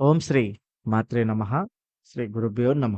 ఓం శ్రీ మాత్రే నమ. శ్రీ గురుభ్యో నమ.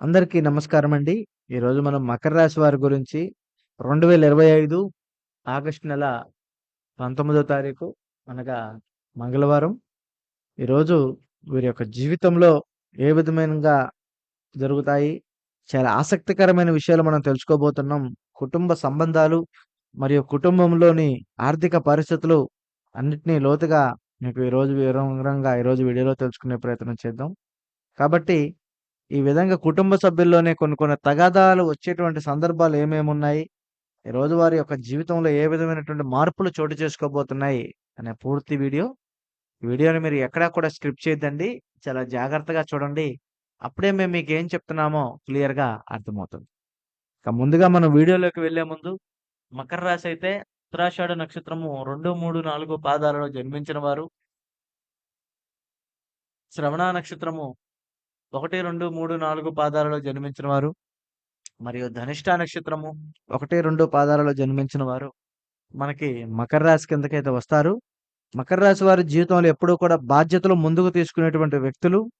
అందరికీ నమస్కారం అండి. ఈరోజు మనం మకర రాశి వారి గురించి రెండు వేల ఇరవై ఐదు ఆగస్టు నెల పంతొమ్మిదో తారీఖు అనగా మంగళవారం. ఈరోజు వీరి యొక్క జీవితంలో ఏ విధమైనగా జరుగుతాయి చాలా ఆసక్తికరమైన విషయాలు మనం తెలుసుకోబోతున్నాం. కుటుంబ సంబంధాలు మరియు కుటుంబంలోని ఆర్థిక పరిస్థితులు అన్నిటినీ లోతుగా మీకు ఈరోజు వివరంగా ఈరోజు వీడియోలో తెలుసుకునే ప్రయత్నం చేద్దాం. కాబట్టి ఈ విధంగా కుటుంబ సభ్యుల్లోనే కొన్ని కొన్ని తగాదాలు వచ్చేటువంటి సందర్భాలు ఏమేమి ఉన్నాయి ఈ రోజు వారి యొక్క జీవితంలో ఏ విధమైనటువంటి మార్పులు చోటు చేసుకోబోతున్నాయి? అనే పూర్తి వీడియో. వీడియోని మీరు ఎక్కడా కూడా స్క్రిప్ట్ చేయొద్దండి. చాలా జాగ్రత్తగా చూడండి. అప్పుడే మేము మీకు ఏం చెప్తున్నామో క్లియర్గా అర్థమవుతుంది. ఇక ముందుగా మనం వీడియోలోకి వెళ్ళే ముందు మకర రాశి అయితే ఉత్తరాషాఢ నక్షత్రము రెండు మూడు నాలుగు పాదాలలో జన్మించిన వారు. శ్రవణ నక్షత్రము ఒకటి రెండు మూడు నాలుగు పాదాలలో జన్మించిన వారు. మరియు ధనిష్ట నక్షత్రము ఒకటి రెండు పాదాలలో జన్మించిన వారు. మనకి మకర రాశి కిందకైతే వస్తారు. మకర రాశి వారి జీవితంలో ఎప్పుడూ కూడా బాధ్యతలు ముందుకు తీసుకునేటువంటి వ్యక్తులు.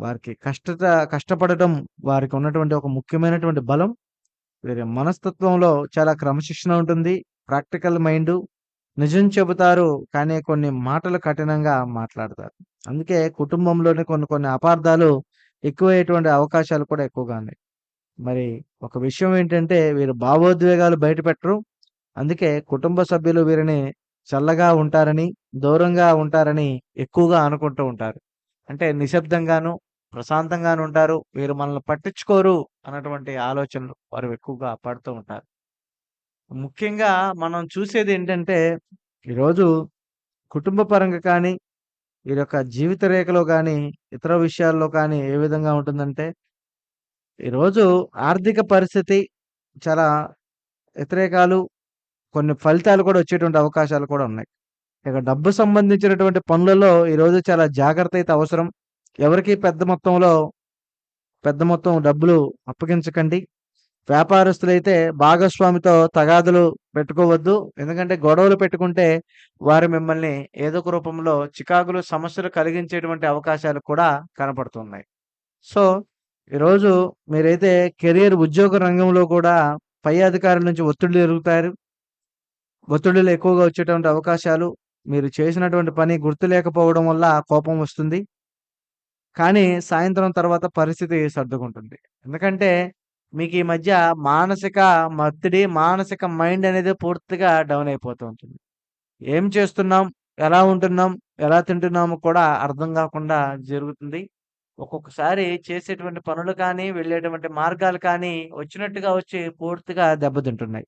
వారికి కష్టత కష్టపడటం వారికి ఉన్నటువంటి ఒక ముఖ్యమైనటువంటి బలం. వీరి మనస్తత్వంలో చాలా క్రమశిక్షణ ఉంటుంది. ప్రాక్టికల్ మైండ్ నిజం చెబుతారు కానీ కొన్ని మాటలు కఠినంగా మాట్లాడతారు. అందుకే కుటుంబంలోని కొన్ని కొన్ని అపార్థాలు ఎక్కువయ్యేటువంటి అవకాశాలు కూడా ఎక్కువగా ఉన్నాయి. మరి ఒక విషయం ఏంటంటే వీరు భావోద్వేగాలు బయటపెట్టరు. అందుకే కుటుంబ సభ్యులు వీరిని చల్లగా ఉంటారని దూరంగా ఉంటారని ఎక్కువగా అనుకుంటూ ఉంటారు. అంటే నిశ్శబ్దంగాను ప్రశాంతంగాను ఉంటారు. వీరు మనల్ని పట్టించుకోరు అన్నటువంటి ఆలోచనలు వారు ఎక్కువగా పడుతూ ఉంటారు. ముఖ్యంగా మనం చూసేది ఏంటంటే ఈరోజు కుటుంబ పరంగా కానీ వీరి యొక్క జీవిత రేఖలో కానీ ఇతర విషయాల్లో కానీ ఏ విధంగా ఉంటుందంటే ఈరోజు ఆర్థిక పరిస్థితి చాలా వ్యతిరేకాలు కొన్ని ఫలితాలు కూడా వచ్చేటువంటి అవకాశాలు కూడా ఉన్నాయి. ఇక డబ్బు సంబంధించినటువంటి పనులలో ఈరోజు చాలా జాగ్రత్త అయితే అవసరం. ఎవరికి పెద్ద మొత్తంలో పెద్ద మొత్తం డబ్బులు అప్పగించకండి. వ్యాపారస్తులైతే భాగస్వామితో తగాదులు పెట్టుకోవద్దు. ఎందుకంటే గొడవలు పెట్టుకుంటే వారు మిమ్మల్ని ఏదో ఒక రూపంలో చికాకులు సమస్యలు కలిగించేటువంటి అవకాశాలు కూడా కనపడుతున్నాయి. సో ఈరోజు మీరైతే కెరియర్ ఉద్యోగ రంగంలో కూడా పై అధికారుల నుంచి ఒత్తిడి ఎరుగుతారు ఒత్తిడులు ఎక్కువగా వచ్చేటువంటి అవకాశాలు మీరు చేసినటువంటి పని గుర్తు లేకపోవడం వల్ల కోపం వస్తుంది. కానీ సాయంత్రం తర్వాత పరిస్థితి సర్దుకుంటుంది. ఎందుకంటే మీకు ఈ మధ్య మానసిక ఒత్తిడి మానసిక మైండ్ అనేది పూర్తిగా డౌన్ అయిపోతూ ఉంటుంది. ఏం చేస్తున్నాం? ఎలా ఉంటున్నాం? ఎలా తింటున్నాము కూడా అర్థం కాకుండా జరుగుతుంది. ఒక్కొక్కసారి చేసేటువంటి పనులు కానీ వెళ్ళేటువంటి మార్గాలు కానీ వచ్చినట్టుగా వచ్చి పూర్తిగా దెబ్బతింటున్నాయి.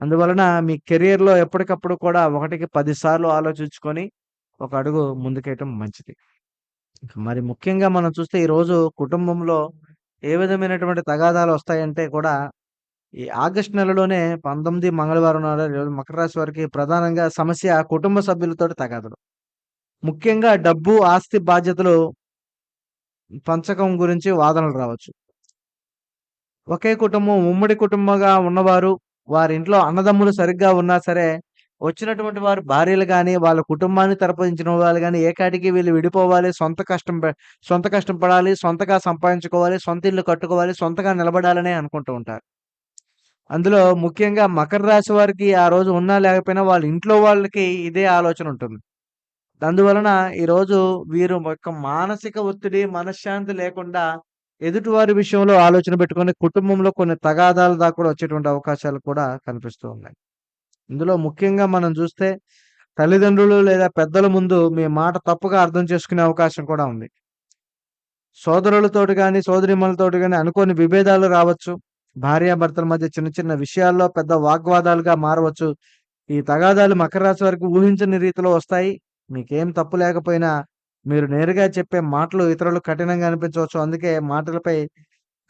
అందువలన మీ కెరియర్లో ఎప్పటికప్పుడు కూడా ఒకటికి పదిసార్లు ఆలోచించుకొని ఒక అడుగు ముందుకేయటం మంచిది. మరి ముఖ్యంగా మనం చూస్తే ఈరోజు కుటుంబంలో ఏ విధమైనటువంటి తగాదాలు వస్తాయంటే కూడా ఈ ఆగస్ట్ నెలలోనే పంతొమ్మిది మంగళవారం నాడు మకర రాశి వారికి ప్రధానంగా సమస్య కుటుంబ సభ్యులతో తగాదలు. ముఖ్యంగా డబ్బు ఆస్తి బాధ్యతలు పంచకం గురించి వాదనలు రావచ్చు. ఒకే కుటుంబం ఉమ్మడి కుటుంబంగా ఉన్నవారు వారి ఇంట్లో అన్నదమ్ములు సరిగ్గా ఉన్నా సరే వచ్చినటువంటి వారు భార్యలు కానీ వాళ్ళ కుటుంబాన్ని తరపదించిన వాళ్ళు కానీ ఏకాటికి వీళ్ళు విడిపోవాలి? సొంత కష్టం సొంత కష్టం పడాలి సొంతగా సంపాదించుకోవాలి సొంత ఇల్లు కట్టుకోవాలి సొంతగా నిలబడాలని అనుకుంటూ ఉంటారు. అందులో ముఖ్యంగా మకర రాశి వారికి ఆ రోజు ఉన్నా లేకపోయినా వాళ్ళ ఇంట్లో వాళ్ళకి ఇదే ఆలోచన ఉంటుంది. అందువలన ఈరోజు వీరు యొక్క మానసిక ఒత్తిడి మనశ్శాంతి లేకుండా ఎదుటివారి విషయంలో ఆలోచన పెట్టుకొని కుటుంబంలో కొన్ని తగాదాలు దాకా కూడా వచ్చేటువంటి అవకాశాలు కూడా కనిపిస్తూ ఉన్నాయి. ఇందులో ముఖ్యంగా మనం చూస్తే తల్లిదండ్రులు లేదా పెద్దల ముందు మీ మాట తప్పుగా అర్థం చేసుకునే అవకాశం కూడా ఉంది. సోదరులతోటి కానీ సోదరిమలతోటి కానీ అనుకోని విభేదాలు రావచ్చు. భార్యాభర్తల మధ్య చిన్న చిన్న విషయాల్లో పెద్ద వాగ్వాదాలుగా మారవచ్చు. ఈ తగాదాలు మకర రాశి వారికి ఊహించని రీతిలో వస్తాయి. మీకేం తప్పు లేకపోయినా మీరు నేరుగా చెప్పే మాటలు ఇతరులు కఠినంగా అనిపించవచ్చు. అందుకే మాటలపై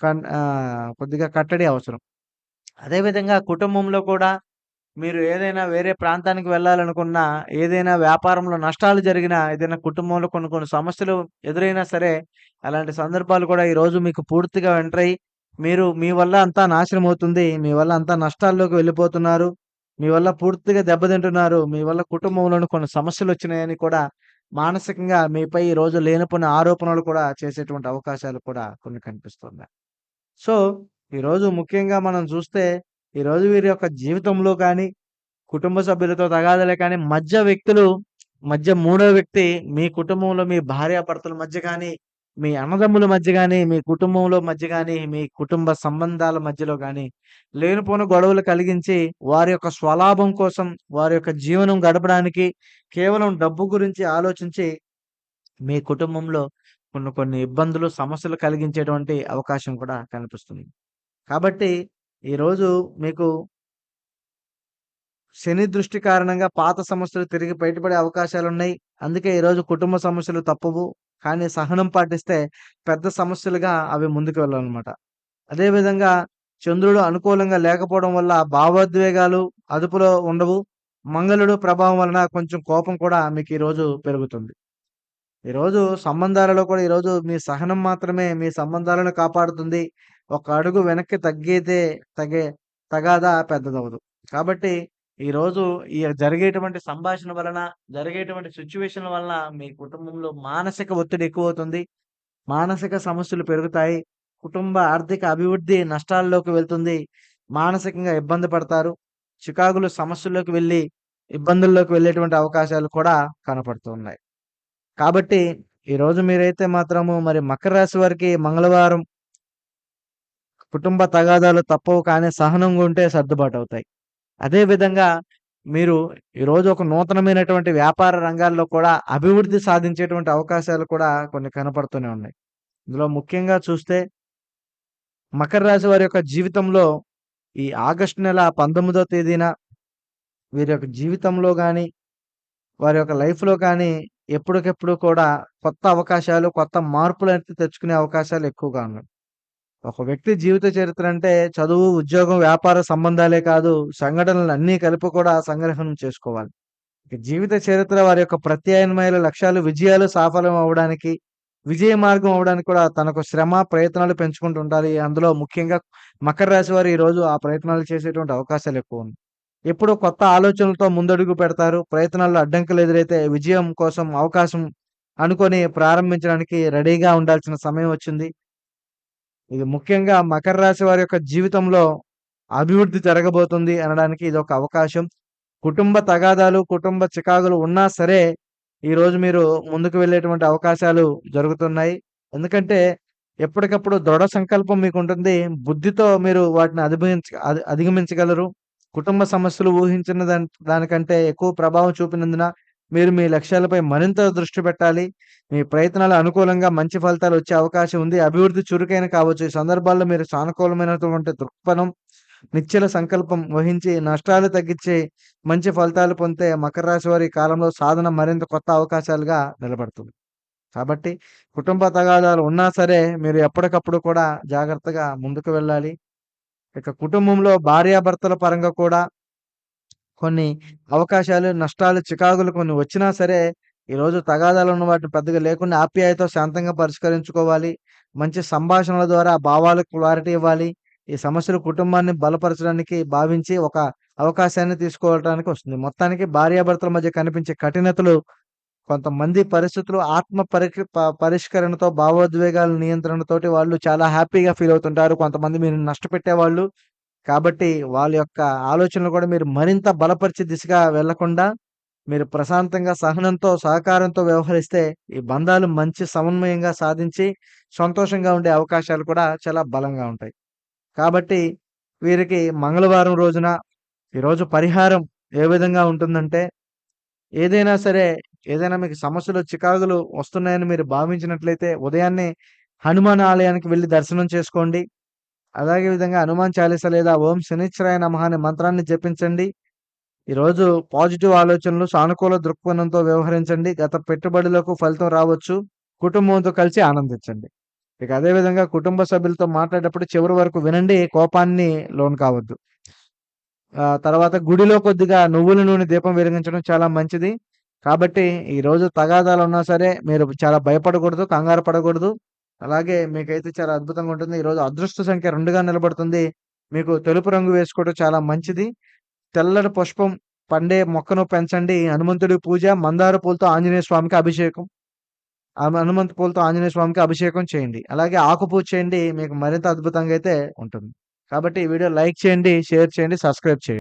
కన్ కొద్దిగా కట్టడి అవసరం. అదేవిధంగా కుటుంబంలో కూడా మీరు ఏదైనా వేరే ప్రాంతానికి వెళ్ళాలనుకున్నా ఏదైనా వ్యాపారంలో నష్టాలు జరిగినా ఏదైనా కుటుంబంలో కొన్ని కొన్ని సమస్యలు ఎదురైనా సరే అలాంటి సందర్భాలు కూడా ఈరోజు మీకు పూర్తిగా ఎంటర్ అయ్యి మీరు మీ వల్ల అంతా నాశనం అవుతుంది మీ వల్ల అంతా నష్టాల్లోకి వెళ్ళిపోతున్నారు మీ వల్ల పూర్తిగా దెబ్బతింటున్నారు మీ వల్ల కుటుంబంలోని కొన్ని సమస్యలు వచ్చినాయని కూడా మానసికంగా మీపై ఈరోజు లేనిపోయిన ఆరోపణలు కూడా చేసేటువంటి అవకాశాలు కూడా కొన్ని కనిపిస్తున్నాయి. సో, ఈరోజు ముఖ్యంగా మనం చూస్తే, ఈరోజు వీరి యొక్క జీవితంలో కానీ కుటుంబ సభ్యులతో తగాదలే కానీ, మధ్య వ్యక్తులు మధ్య మూడో వ్యక్తి మీ కుటుంబంలో మీ భార్యాభర్తల మధ్య కానీ మీ అన్నదమ్ముల మధ్య కానీ మీ కుటుంబంలో మధ్య కానీ మీ కుటుంబ సంబంధాల మధ్యలో కానీ లేనిపోని గొడవలు కలిగించి, వారి యొక్క స్వలాభం కోసం, వారి యొక్క జీవనం గడపడానికి కేవలం డబ్బు గురించి ఆలోచించి, మీ కుటుంబంలో కొన్ని కొన్ని ఇబ్బందులు, సమస్యలు కలిగించేటువంటి అవకాశం కూడా కనిపిస్తుంది. కాబట్టి ఈరోజు మీకు శని దృష్టి కారణంగా పాత సమస్యలు తిరిగి బయటపడే అవకాశాలు ఉన్నాయి అందుకే ఈరోజు కుటుంబ సమస్యలు తప్పవు. కానీ సహనం పాటిస్తే పెద్ద సమస్యలుగా అవి ముందుకు వెళ్ళాలన్నమాట అదేవిధంగా చంద్రుడు అనుకూలంగా లేకపోవడం వల్ల భావోద్వేగాలు అదుపులో ఉండవు. మంగళుడు ప్రభావం వలన కొంచెం కోపం కూడా మీకు ఈరోజు పెరుగుతుంది. ఈరోజు సంబంధాలలో కూడా ఈరోజు మీ సహనం మాత్రమే మీ సంబంధాలను కాపాడుతుంది. ఒక అడుగు వెనక్కి తగ్గితే తగే తగాదా పెద్దదవదు కాబట్టి ఈరోజు ఈ జరిగేటువంటి సంభాషణ వలన, జరిగేటువంటి సిచ్యువేషన్ వలన మీ కుటుంబంలో మానసిక ఒత్తిడి ఎక్కువవుతుంది. మానసిక సమస్యలు పెరుగుతాయి. కుటుంబ ఆర్థిక అభివృద్ధి నష్టాల్లోకి వెళ్తుంది. మానసికంగా ఇబ్బంది పడతారు. చికాకులు సమస్యల్లోకి వెళ్ళి ఇబ్బందుల్లోకి వెళ్ళేటువంటి అవకాశాలు కూడా కనపడుతున్నాయి కాబట్టి ఈరోజు మీరైతే మాత్రము మరి మకర రాశి వారికి మంగళవారం కుటుంబ తగాదాలు తప్పవు కానీ సహనంగా ఉంటే సర్దుబాటవుతాయి. అదే విధంగా మీరు ఈరోజు ఒక నూతనమైనటువంటి వ్యాపార రంగాల్లో కూడా అభివృద్ధి సాధించేటువంటి అవకాశాలు కూడా కొన్ని కనపడుతూనే ఉన్నాయి. ఇందులో ముఖ్యంగా చూస్తే మకర రాశి వారి యొక్క జీవితంలో ఈ ఆగస్టు నెల 19వ తేదీన వీరి యొక్క జీవితంలో కానీ వారి యొక్క లైఫ్‌లో కానీ ఎప్పటికెప్పుడు కూడా కొత్త అవకాశాలు, కొత్త మార్పులు అయితే తెచ్చుకునే అవకాశాలు ఎక్కువగా ఉన్నాయి. ఒక వ్యక్తి జీవిత చరిత్ర అంటే చదువు, ఉద్యోగం, వ్యాపార సంబంధాలే కాదు సంఘటనలు అన్నీ కలిపి కూడా సంగ్రహణం చేసుకోవాలి. ఇక జీవిత చరిత్ర వారి యొక్క ప్రత్యామ్నాయాల లక్ష్యాలు, విజయాలు సాఫల్యం అవ్వడానికి, విజయ మార్గం అవ్వడానికి కూడా తనకు శ్రమ, ప్రయత్నాలు పెంచుకుంటూ ఉండాలి. అందులో ముఖ్యంగా మకర రాశి వారు ఈరోజు ఆ ప్రయత్నాలు చేసేటువంటి అవకాశాలు ఎక్కువ ఉంది ఎప్పుడు కొత్త ఆలోచనలతో ముందడుగు పెడతారు. ప్రయత్నాల్లో అడ్డంకులు ఎదురైతే విజయం కోసం అవకాశం అనుకొని ప్రారంభించడానికి రెడీగా ఉండాల్సిన సమయం వచ్చింది. ఇది ముఖ్యంగా మకర రాశి వారి యొక్క జీవితంలో అభివృద్ధి జరగబోతుంది అనడానికి ఇది ఒక అవకాశం. కుటుంబ తగాదాలు, కుటుంబ చికాకులు ఉన్నా సరే ఈరోజు మీరు ముందుకు వెళ్ళేటువంటి అవకాశాలు జరుగుతున్నాయి. ఎందుకంటే ఎప్పటికప్పుడు దృఢ సంకల్పం మీకు ఉంటుంది బుద్ధితో మీరు వాటిని అధిగమించ అధిగమించగలరు. కుటుంబ సమస్యలు ఊహించిన దాని దానికంటే ఎక్కువ ప్రభావం చూపినందున మీరు మీ లక్ష్యాలపై మరింత దృష్టి పెట్టాలి. మీ ప్రయత్నాలు అనుకూలంగా మంచి ఫలితాలు వచ్చే అవకాశం ఉంది. అభివృద్ధి చురుకైన కావచ్చు. ఈ సందర్భాల్లో మీరు సానుకూలమైనటువంటి దృక్పథం, నిశ్చల సంకల్పం వహించి నష్టాలు తగ్గించి మంచి ఫలితాలు పొందితే మకర రాశి వారి కాలంలో సాధన మరింత కొత్త అవకాశాలుగా నిలబడుతుంది. కాబట్టి కుటుంబ తగాదాలు ఉన్నా సరే మీరు ఎప్పటికప్పుడు కూడా జాగ్రత్తగా ముందుకు వెళ్ళాలి. ఇక కుటుంబంలో భార్యాభర్తల పరంగా కూడా కొన్ని అవకాశాలు, నష్టాలు, చికాకులు కొన్ని వచ్చినా సరే ఈరోజు తగాదాలు ఉన్న వాటిని పెద్దగా లేకుండా ఆప్యాయతో శాంతంగా పరిష్కరించుకోవాలి. మంచి సంభాషణల ద్వారా భావాలకు క్లారిటీ ఇవ్వాలి. ఈ సమస్యలు కుటుంబాన్ని బలపరచడానికి భావించి ఒక అవకాశాన్ని తీసుకోవటానికి వస్తుంది. మొత్తానికి భార్యాభర్తల మధ్య కనిపించే కఠినతలు కొంతమంది పరిస్థితులు ఆత్మ పరి ప పరిష్కరణతో, భావోద్వేగాల నియంత్రణతోటి వాళ్ళు చాలా హ్యాపీగా ఫీల్ అవుతుంటారు. కొంతమంది మీరుని నష్టపెట్టేవాళ్ళు. కాబట్టి వాళ్ళ యొక్క ఆలోచనలు కూడా మీరు మరింత బలపరిచే దిశగా వెళ్ళకుండా మీరు ప్రశాంతంగా, సహనంతో, సహకారంతో వ్యవహరిస్తే ఈ బంధాలు మంచి సమన్వయంగా సాధించి సంతోషంగా ఉండే అవకాశాలు కూడా చాలా బలంగా ఉంటాయి. కాబట్టి వీరికి మంగళవారం రోజున ఈరోజు పరిహారం ఏ విధంగా ఉంటుందంటే ఏదైనా సరే ఏదైనా మీకు సమస్యలు, చికాకులు వస్తున్నాయని మీరు భావించినట్లయితే ఉదయాన్నే హనుమాన్ ఆలయానికి వెళ్ళి దర్శనం చేసుకోండి. అలాగే విధంగా హనుమాన్ చాలీసా లేదా ఓం శనిశ్చరాయ నమః అనే మంత్రాన్ని జపించండి. ఈరోజు పాజిటివ్ ఆలోచనలు, సానుకూల దృక్పథంతో వ్యవహరించండి. గత పెట్టుబడులకు ఫలితం రావచ్చు. కుటుంబంతో కలిసి ఆనందించండి. ఇక అదే విధంగా కుటుంబ సభ్యులతో మాట్లాడేటప్పుడు చివరి వరకు వినండి. కోపాన్ని లోను కావద్దు. తర్వాత గుడిలో కొద్దిగా నువ్వుల నూనె దీపం వెలిగించడం చాలా మంచిది. కాబట్టి ఈరోజు తగాదాలు ఉన్నా సరే మీరు చాలా భయపడకూడదు, కంగారు పడకూడదు. అలాగే మీకైతే చాలా అద్భుతంగా ఉంటుంది. ఈరోజు అదృష్ట సంఖ్య రెండుగా నిలబడుతుంది. మీకు తెలుపు రంగు వేసుకోవడం చాలా మంచిది. తెల్లటి పుష్పం పండే మొక్కను పెంచండి హనుమంతుడి పూజ మందార పూలతో ఆంజనేయ స్వామికి అభిషేకం ఆ హనుమంత పూలతో ఆంజనేయ స్వామికి అభిషేకం చేయండి అలాగే ఆకు పూజ చేయండి మీకు మరింత అద్భుతంగా అయితే ఉంటుంది కాబట్టి ఈ వీడియో లైక్ చేయండి షేర్ చేయండి సబ్స్క్రైబ్ చేయండి